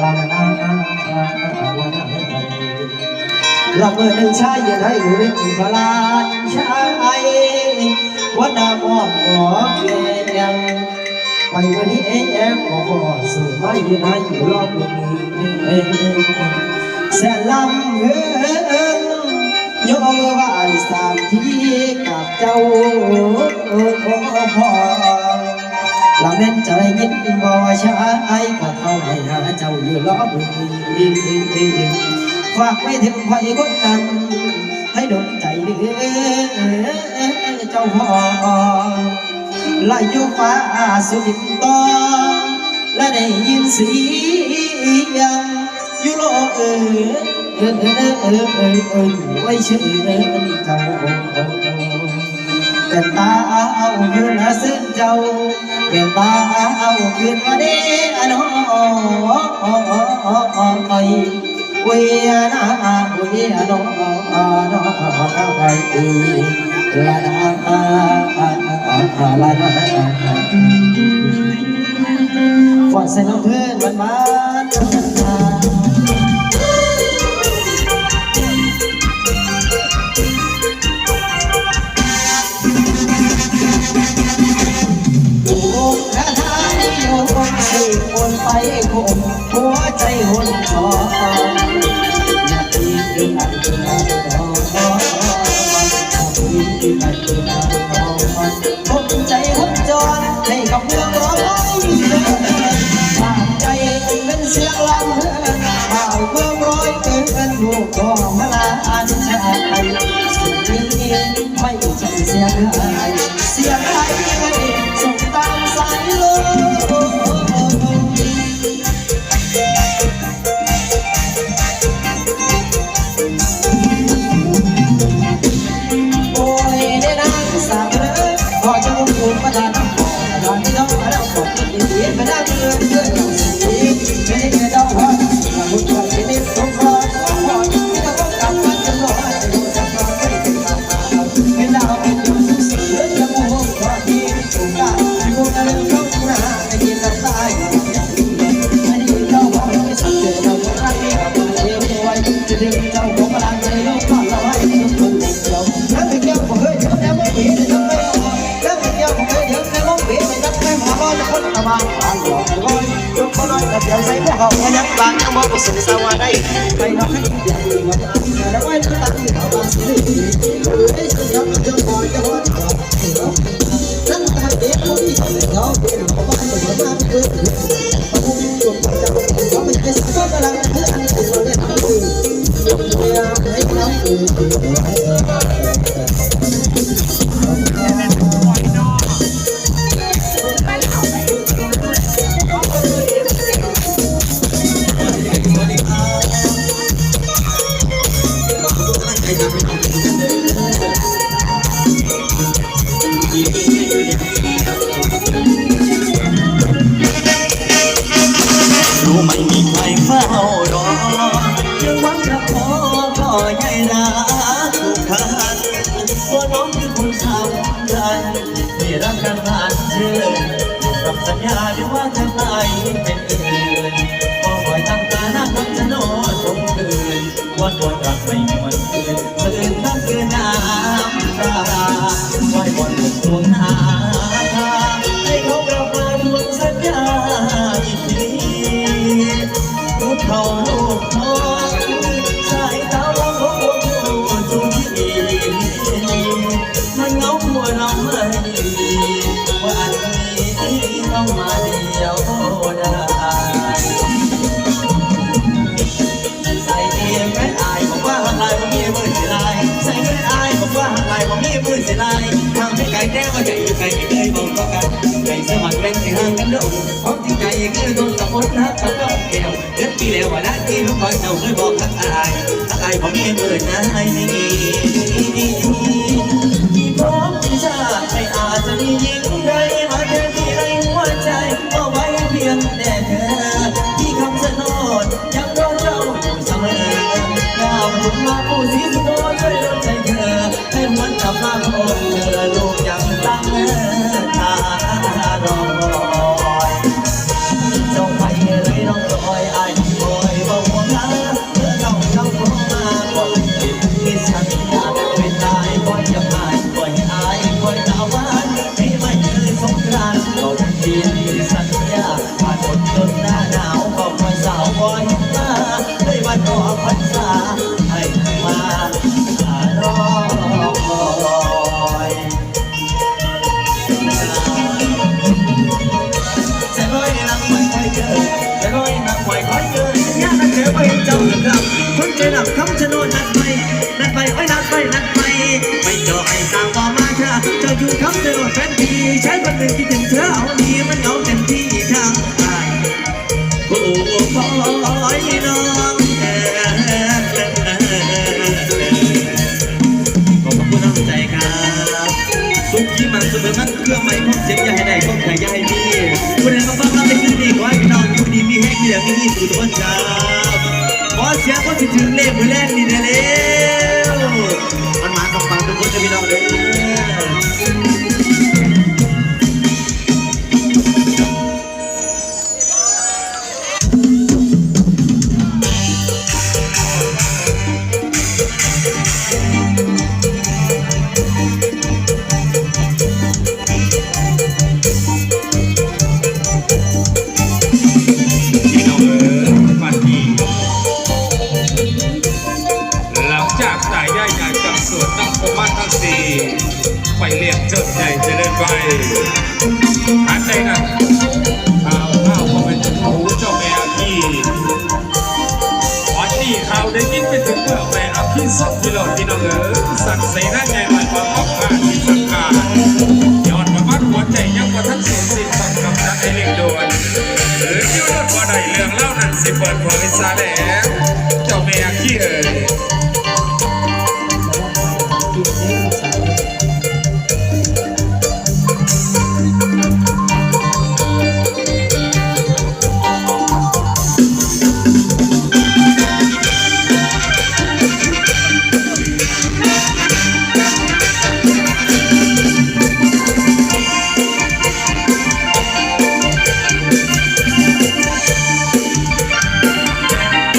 ลาลาลาลาลาเมื่อหนึ่งชายยังให้อยู่ในจิตพลานชายวันดามองหอแกงไปวันนี้เองขอขอสู่มาอยู่ในอยู่รอบนี้ แสนลำเงินยอมไหวสามทีกับเจ้าพ่อลำเล่นใจยินบ่ชายก็เข้าไปหาเจ้าอยู่รอบนี้ฝากไปถึงไผคนนั้นให้ดลใจเด้อเจ้าพ่อลายอยู่ฟ้าสุดตอและได้ยินเสียง ยู่โลเออเออเออเออเออเออไว้เชื่อเจ้าเป็นตาเอาอยู่นะซึ่งเจ้าเป็นตาเอาขึ้นมาเด้อน้อยเวียนาเวียน้อยลาลาลาลาฝากใส่น้องเพื่อนมันมัน ให้คนไปคงหัวใจหุนทออยากดีคืออันคืออันทองอยากดีคืออันคืออันทองผมใจหุ่นจรให้กับเมืองร้อยฝากใจเป็นเสียงลำเฮือนาวเมือร้อยเกินลูกองมา เราคงมาแล้วบอกกินดีไปนั่งเรือเรืออย่างสีไม่ได้เงินเอาหัว หมอร้อยจะคนตะบานผ่านหลอกร้อยยกมาหน่อยกับเดี๋ยวใส่พวกเขาแค่ยังบางยังมองไปสู่สวรรค์ได้ไปนอกให้ใหญ่กว่านั้นแล้วไว้ตั้งเขาบางสิ่งเฮ้ย รู้ไม่มีใครเฝ้ารอยังหวังจะขอก็ใหญ่รักทุกท่านว่าน้องคือคนสำคัญที่รักกันผ่านเชื่อกับสัญญาที่ว่าจะไปเป็นอื่นพอคอยตั้งตาหน้าคำชะโนดตรงคืนวันวันรักไม่หวนคืนตื่นตั้งคืนน้ำตาไว้บน เจะอยู่คำชะโนดแฟนทีใช้คนหนึ่งคิดถึงเธอเอาดีมันเหงาเต็มที่ทางกายโอ้คอยน้องเอ่ขอบคุณน้ำใจครับสุขีมันเสมอมันเครื่องหมายความเจ็บอย่ให้ได้ความขายอย่าให้มีคนใดมาฟังเราในคืนนี้ขอให้พี่น้องอยู่ดีมีแห้งมีเหลืองมีที่สุดทุกคนครับขอเสียงคนที่ถึงเลขมือแรกนี่เร็ สวนน้ำโคมาทั้งสี่ไปเรียกเจ้าใหญ่จะเจริญไปอันใดนั้นข่าวข่าวก็เป็นหูเจ้าแม่อาคีวันนี้ข่าวได้ยินไปถึงเมื่อแม่อาคีสองกิโลพี่น้องเอ๋ยสักดิ์ศรีนั่นไงมันมาออกมาที่สังกาย้อนมาวัดหัวใจยังว่าท่านสูญสิ้นต้องกำนันในเรื่องด่วนหรือที่รถว่าใดเรื่องเล่านั้นสิเปิดเผยซะแล้วเจ้าแม่ขี้เอ๋ย